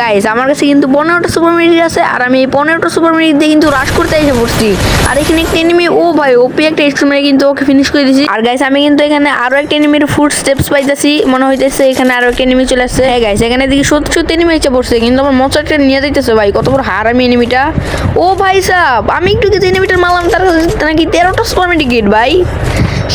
Guys আমার কাছে কিন্তু পনেরোটা সুপার মিনিট আছে আর আমি এই পনেরোটা সুপার মিনিট দিয়ে কিন্তু রাশ করতে এসে পড়ছি। আর এখানে একটা এনিমি ও ভাই ওপি একটা এক্সট্রা মেরে কিন্তু ওকে ফিনিশ করে দিয়েছি। আর গাইস আমি কিন্তু এখানে আরও একটা এনিমির ফুড স্টেপস পাইতেছি। মনে হইতেছে এখানে আরও একটা এনিমি চলে আসছে। হ্যাঁ গাইস এখানে দেখি সত্যি সত্যি এনিমি এসে পড়ছে, কিন্তু আমার মচারটা নিয়ে যাইতেছে ভাই, কত বড় হার আমি এনিমিটা ও ভাই সাহ আমি একটু কিছু এনিমিটার মারলাম তার নাকি তেরোটা সুপার মিনিট গেট ভাই?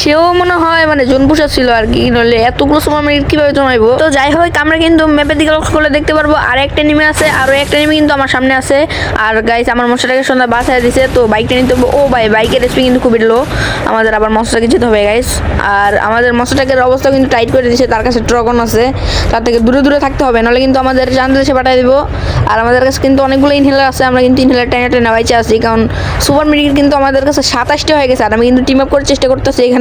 সেও মনে হয় মানে জন পুষা ছিল আর কি, নইলে এতগুলো সময় আমি কীভাবে জমাইবো তো যাই হোক, আমরা কিন্তু ম্যাপের দিকে লক্ষ্য করলে দেখতে পারব, আর একটা নেমে আছে, আরও একটা নেমে কিন্তু আমার সামনে আছে। আর গাইস আমার মশলাটাকে সন্ধ্যা বাসায় দিছে, তো বাইকটা নিতে হবে। ও ভাই বাইকের স্পিড কিন্তু খুবই লো আমাদের আবার মশলাকে যেতে হবে গাইস আর আমাদের মশলাটাকের অবস্থা কিন্তু টাইট করে দিছে তার কাছে ট্রগন আছে। তার থেকে দূরে দূরে থাকতে হবে নাহলে কিন্তু আমাদের জানতে দেশে পাঠিয়ে দিব। আর আমাদের কাছে কিন্তু অনেকগুলো ইনহেলার আছে, আমরা কিন্তু ইনহেলার টেনে টেনে বাইচে আছি কারণ সুপার মেডিকেল কিন্তু আমাদের কাছে সাতাশটা হয়ে গেছে, আর আমি কিন্তু টিম আপ করার চেষ্টা করতেছি, এখানে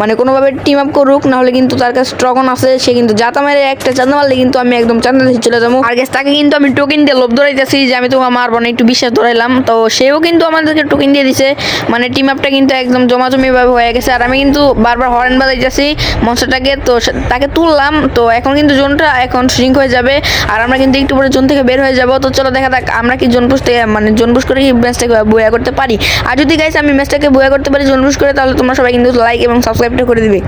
মানে কোনোভাবে টিম আপ করুক, নাহলে কিন্তু তার কাছে ট্রগন আছে। সে কিন্তু জাতা মেরে একটা চান্দা মারলে কিন্তু আমি একদম দেশে চলে যাব। আর গেছে তাকে কিন্তু আমি টোকেন দিয়ে লোভ ধরাইতেছি যে আমি তোমার মারবো না, একটু বিশ্বাস ধরাইলাম। তো সেও কিন্তু আমাদেরকে টোকেন দিয়ে দিছে। মানে টিম আপটা কিন্তু একদম জমাজমি ভাবে হয়ে গেছে। আর আমি কিন্তু বারবার হরেন বাজাইতেছি মনসাটাকে তো তাকে তুললাম। তো এখন কিন্তু জোনটা এখন শ্রিঙ্ক হয়ে যাবে। আর আমরা কিন্তু একটু পরে জোন থেকে বের হয়ে যাব। তো চলো দেখা যাক আমরা কি জোন পুষ থেকে মানে জোন পুষ করে কি ম্যাচটাকে বয়া করতে পারি। আর যদি গাইস আমি ম্যাচটাকে বয়া করতে পারি, জোন পুষ করে, তাহলে তোমরা সবাই কিন্তু লাইক এবং সাবস্ক্রাইবটা করে দিবে।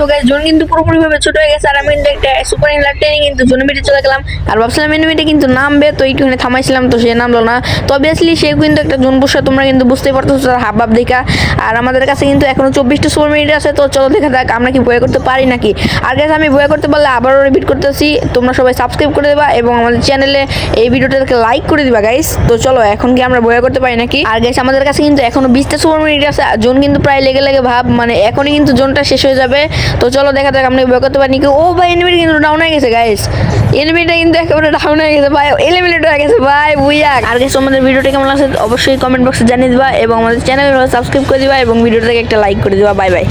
তো গাইস জোন কিন্তু পুরোপুরি ভাবে ছোট হয়ে গেছে, আর আমি একটা সুপার ইনলার ট্রেনে কিন্তু জোন মিটে চলে গেলাম। আর ভাবছিলাম এনিমিটা কিন্তু নামবে, তো একটুখানি থামাইছিলাম, তো সে নামলো না। তো অবভিয়াসলি সে কিন্তু একটা জোন বসে, তোমরা কিন্তু বুঝতেই পারতো তার হাব ভাব দেখা। আর আমাদের কাছে কিন্তু এখনও চব্বিশটা সুপার মিনিট আছে, তো চলো দেখা যাক আমরা কি বয়ে করতে পারি নাকি। আর গাইস আমি বয়ে করতে পারলে আবারও রিপিট করতেছি, তোমরা সবাই সাবস্ক্রাইব করে দেবা এবং আমাদের চ্যানেলে এই ভিডিওটাকে লাইক করে দিবা গাইস তো চলো, এখন কি আমরা বয়ে করতে পারি নাকি? আর গাইস আমাদের কাছে কিন্তু এখনও বিশটা সুপার মিনিট আছে জোন কিন্তু প্রায় লেগে লেগে ভাব মানে এখনই কিন্তু জোনটা শেষ হয়ে যাবে। তো চলো দেখা যাক, আমরা বয়ে করতে পারি কি ও ভাই এনিমিটা কিন্তু ডাউন হয়ে গেছে গাইস এনিমিটা কিন্তু একেবারে ডাউন হয়ে গেছে, ভাই। এলিমিনেট হয়ে গেছে, ভাই, বুইয়া। আর গেছে আমাদের ভিডিওটা কেমন লাগছে অবশ্যই কমেন্ট বক্সে জানিয়ে দিবা এবং আমাদের চ্যানেল সাবস্ক্রাইব করে দিবা এবং ভিডিওটাকে একটা লাইক করে দিবা। Bye bye